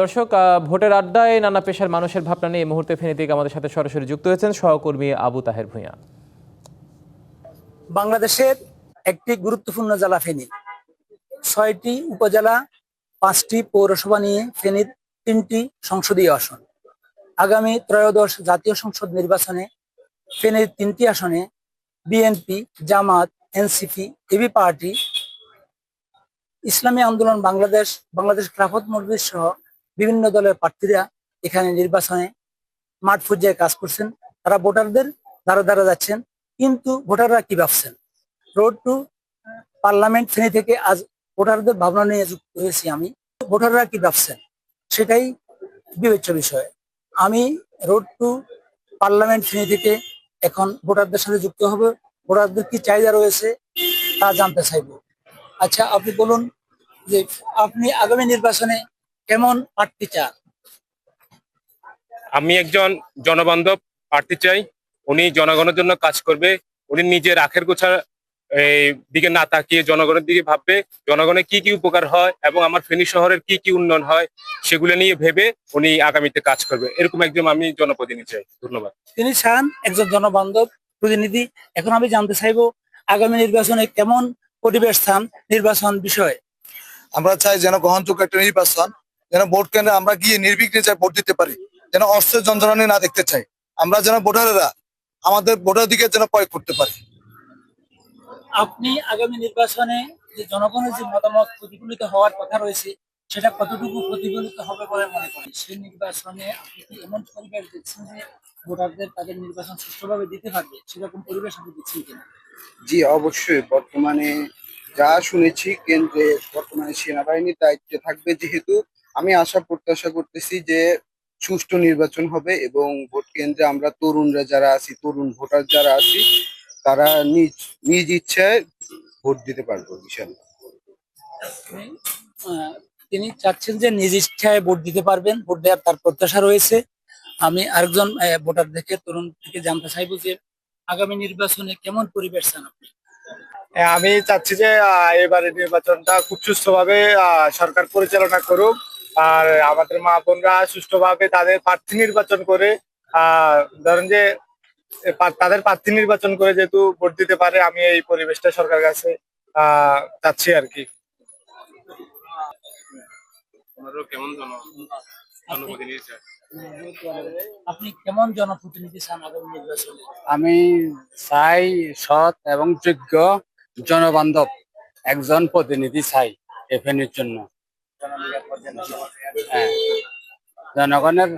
দর্শক ভোটের আড্ডায় নানা পেশার মানুষের ভাবনা নিয়ে এই মুহূর্তে ফেনী থেকে আমাদের সাথে সরাসরি যুক্ত হয়েছেন সহকর্মী আবু তাহের ভূঁইয়া। বাংলাদেশের একটি গুরুত্বপূর্ণ জেলা ফেনী। ছয়টি উপজেলা, পাঁচটি পৌরসভা নিয়ে ফেনীর তিনটি সংসদীয় আসন। আগামী ত্রয়োদশ জাতীয় সংসদ নির্বাচনে ফেনীর তিনটি আসনে BNP, Jamaat, NCP, AB party, Islami Andolan, Bangladesh Bangladesh Khelafat Majlis সহ বিভিন্ন দলের প্রার্থীরা এখানে নির্বাচনে মাঠ পর্যায়ে কাজ করছেন। তারা ভোটারদের দ্বারা দ্বারা যাচ্ছেন, কিন্তু ভোটাররা কি ভাবছেন? রোড টু পার্লামেন্ট শ্রেণি থেকে আজ ভোটারদের ভাবনা নিয়ে যুক্ত হয়েছি আমি। ভোটাররা কি ভাবছেন? সেটাই বিবেচ্য বিষয়। আমি রোড টু পার্লামেন্ট শ্রেণি থেকে এখন ভোটারদের সাথে যুক্ত হব। ভোটারদের কি চাহিদা রয়েছে তা জানতে চাইব। আচ্ছা আপনি বলুন যে আপনি আগামী নির্বাচনে কেমন প্রার্থী চান আমি একজন জনবান্ধব প্রার্থী চাই উনি জনগণের জন্য কাজ করবে উনি নিজের আখের গোছা এই দিকে না তাকিয়ে জনগণের দিকে ভাববে জনগণের কি কি উপকার হয় এবং আমার ফেনী শহরের কি কি উন্নয়ন হয় সেগুলো নিয়ে ভেবে উনি আগামীতে কাজ করবে। এরকম একজন আমি জনপ্রতিনিধি চাই। ধন্যবাদ। তিনি চান একজন জনবান্ধব প্রতিনিধি। এখন আমি জানতে চাইব আগামী নির্বাচনে কেমন পরিবেশ স্থান নির্বাচন বিষয়। আমরা চাই যেন গ্রহণযোগ্য একটা নির্বাচন। যেন ভোট কেন্দ্রে আমরা গিয়ে নির্বিঘ্নে চাই ভোট দিতে পারি যেন অস্ত্রের যন্ত্রণা না দেখতে চাই। আমরা যেন ভোটারেরা আমাদের ভোটার দিকে যেন প্রয়োগ করতে পারি। আপনি আগামী নির্বাচনে যে জনগণের যে মতামত প্রতিফলিত হওয়ার কথা রয়েছে সেটা কতটুকু প্রতিফলিত হবে বলে মনে করেন? সেই নির্বাচনে আপনি কি এমন পরিবেশ দেখছেন যে ভোটারদের তাদের নির্বাচন সুষ্ঠুভাবে দিতে পারবে? সেরকম পরিবেশ আপনি দেখছেন কিনা? জি অবশ্যই। বর্তমানে যা শুনেছি কেন্দ্রে বর্তমানে সেনাবাহিনীর দায়িত্বে থাকবে যেহেতু আমি আশা প্রত্যাশা করতেছি যে সুষ্ঠু নির্বাচন হবে এবং ভোট কেন্দ্রে আমরা তরুণরা যারা আছি তরুণ ভোটার যারা আছি তারা নিজ নিজ ইচ্ছায় ভোট দিতে পারব বিশাল আহ, তিনি চাচ্ছেন যে নিজ ইচ্ছায় ভোট দিতে পারবেন ভোট দেওয়ার তার প্রত্যাশা রয়েছে। আমি আরেকজন আহ, ভোটার দেখে তরুণ থেকে জানতে চাইব যে আগামী নির্বাচনে কেমন পরিবেশ চান আপনি? আমি চাচ্ছি যে আহ, এবারে নির্বাচনটা খুব সুষ্ঠুভাবে আহ, সরকার পরিচালনা করুক আর আমাদের মা বোনরা সুষ্ঠুভাবে তাদের প্রার্থী নির্বাচন করে আহ, ধরেন যে তাদের প্রার্থী নির্বাচন করে যেহেতু ভোট দিতে পারে আমি এই পরিবেশটা সরকার কাছে আহ চাচ্ছি আর কি। আপনি কেমন জনপ্রতিনিধি চান আগামী নির্বাচনে? আমি চাই সৎ এবং যোগ্য জনবান্ধব একজন প্রতিনিধি চাই এফএনের জন্য। হ্যাঁ। জনগণের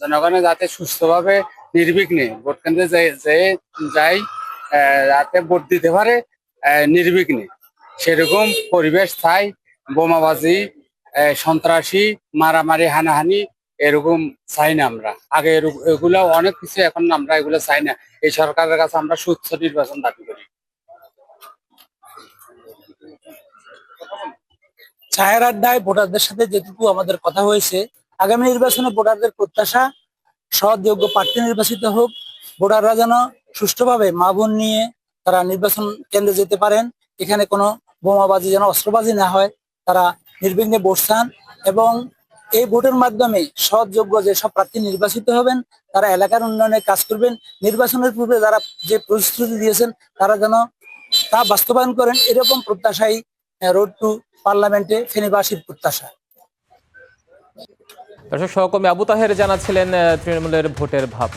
জনগণের যাতে সুস্থভাবে নির্বিঘ্নে ভোট কেন্দ্রে যে- যাই যাতে ভোট দিতে পারে নির্বিঘ্নে। সেরকম পরিবেশ চাই বোমাবাজি সন্ত্রাসী, মারামারি, হানাহানি, এরকম চাই না আমরা। আগে এগুলো অনেক কিছু এখন আমরা এগুলো চাই না। এই সরকারের কাছে আমরা সুস্থ নির্বাচন দাবি করি। চায়ের আড্ডায় ভোটারদের সাথে যেটুকু আমাদের কথা হয়েছে, আগামী নির্বাচনে ভোটারদের প্রত্যাশা সৎ যোগ্য প্রার্থী নির্বাচিত হোক। ভোটাররা যেন সুষ্ঠুভাবে মা বোন নিয়ে তারা নির্বাচন কেন্দ্রে যেতে পারেন। এখানে কোনো বোমাবাজি যেন, অস্ত্রবাজি না হয়, তারা নির্বিঘ্নে চান এবং এই ভোটের মাধ্যমে সৎ যোগ্য যেসব প্রার্থী নির্বাচিত হবেন, তারা এলাকার উন্নয়নে কাজ করবেন। নির্বাচনের পূর্বে যারা যে প্রতিশ্রুতি দিয়েছেন, তারা যেন তা বাস্তবায়ন করেন। এরকম প্রত্যাশাই রোড টু পার্লামেন্টে ফেনীবাসীর প্রত্যাশা। দর্শক সহকর্মী আবু তাহের জানাচ্ছিলেন তৃণমূলের ভোটের ভাব।